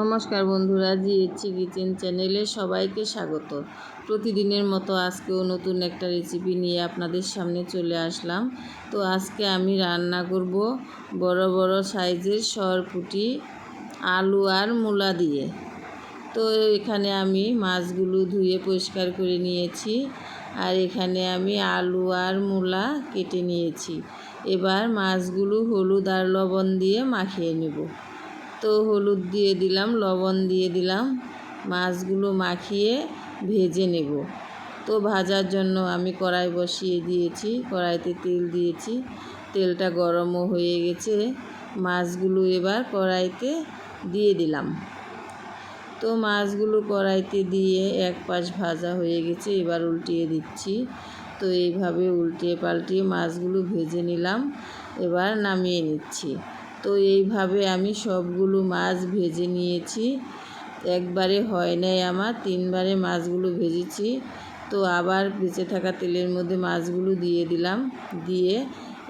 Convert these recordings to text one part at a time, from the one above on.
নমস্কার বন্ধুরা জিএচি কিচেন চ্যানেলে সবাইকে স্বাগত। প্রতিদিনের মতো আজকেও নতুন একটা রেসিপি নিয়ে আপনাদের সামনে চলে আসলাম। তো আজকে আমি রান্না করব বড় বড় সাইজের সরপুটি আলু আর মূলা দিয়ে। তো এখানে আমি মাছগুলো ধুয়ে পরিষ্কার করে নিয়েছি আর এখানে আমি আলু আর মূলা কেটে নিয়েছি। এবার মাছগুলো হলুদ আর লবণ দিয়ে মাখিয়ে নেব। তো হলুদ দিয়ে দিলাম, লবণ দিয়ে দিলাম, মাছগুলো মাখিয়ে ভেজে নেব। তো ভাজার জন্য আমি কড়াই বসিয়ে দিয়েছি, কড়াইতে তেল দিয়েছি, তেলটা গরমও হয়ে গেছে, মাছগুলো এবার কড়াইতে দিয়ে দিলাম। তো মাছগুলো কড়াইতে দিয়ে এক পাশ ভাজা হয়ে গেছে, এবার উল্টিয়ে দিচ্ছি। তো এইভাবে উল্টিয়ে পাল্টিয়ে মাছগুলো ভেজে নিলাম, এবার নামিয়ে নিচ্ছি। তো এইভাবে আমি সবগুলো মাছ ভেজে নিয়েছি। একবারে হয় নাই আমার, তিনবারে মাছগুলো ভেজেছি। তো আবার বেঁচে থাকা তেলের মধ্যে মাছগুলো দিয়ে দিলাম, দিয়ে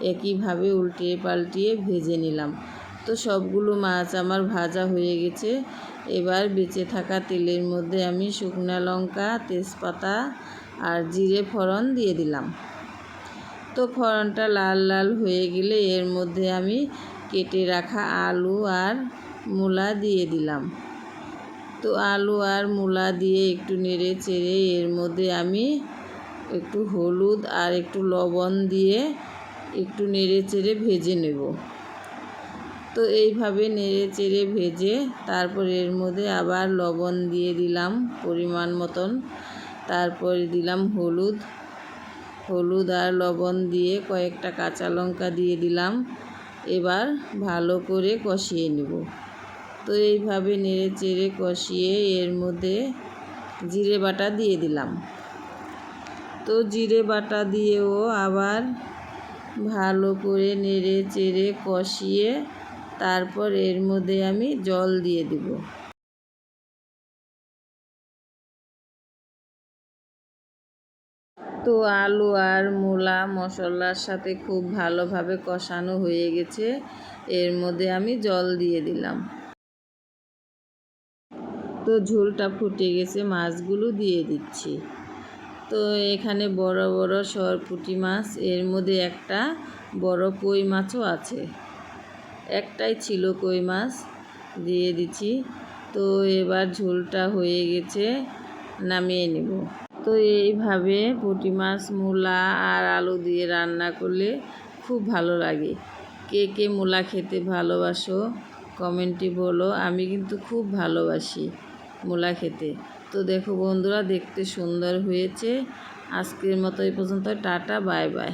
একইভাবে উল্টিয়ে পাল্টিয়ে ভেজে নিলাম। তো সবগুলো মাছ আমার ভাজা হয়ে গেছে। এবার বেঁচে থাকা তেলের মধ্যে আমি শুকনো লঙ্কা, তেজপাতা আর জিরে ফোড়ন দিয়ে দিলাম। তো ফোড়নটা লাল লাল হয়ে গেলে এর মধ্যে আমি কেটে রাখা আলু আর মূলা দিয়ে দিলাম। তো আলু আর মূলা দিয়ে একটু নেড়ে চেড়ে এর মধ্যে আমি একটু হলুদ আর একটু লবণ দিয়ে একটু নেড়ে চেড়ে ভেজে নেব। তো এইভাবে নেড়ে চেড়ে ভেজে তারপর এর মধ্যে আবার লবণ দিয়ে দিলাম পরিমাণ মতন। তারপরে দিলাম হলুদ। হলুদ আর লবণ দিয়ে কয়েকটা কাঁচা লঙ্কা দিয়ে দিলাম। এবার ভালো করে কষিয়ে নেব। তো এইভাবে নেড়ে চেড়ে কষিয়ে এর মধ্যে জিরে বাটা দিয়ে দিলাম। তো জিরে বাটা দিয়েও আবার ভালো করে নেড়ে চেড়ে কষিয়ে তারপর এর মধ্যে আমি জল দিয়ে দিব। তো আলু আর মূলা, মশলার সাথে খুব ভালোভাবে কষানো হয়ে গেছে। এর মধ্যে আমি জল দিয়ে দিলাম। তো ঝোলটা ফুটে গেছে, মাছগুলো দিয়ে দিচ্ছি। তো এখানে বড় বড় সরপুটি মাছ, এর মধ্যে একটা বড় কই মাছও আছে। একটাই ছিল কই মাছ, দিয়ে দিচ্ছি। তো এবার ঝোলটা হয়ে গেছে, নামিয়ে নেব। তো এইভাবে পুঁটি মাছ, মূলা আর আলু দিয়ে রান্না করলে খুব ভালো লাগে। কে কে মূলা খেতে ভালোবাসো, কমেন্টে বলো। আমি কিন্তু খুব ভালোবাসি মূলা খেতে। তো দেখো বন্ধুরা, দেখতে সুন্দর হয়েছে। আজকের মতো এই পর্যন্ত টাটা, বাই বাই।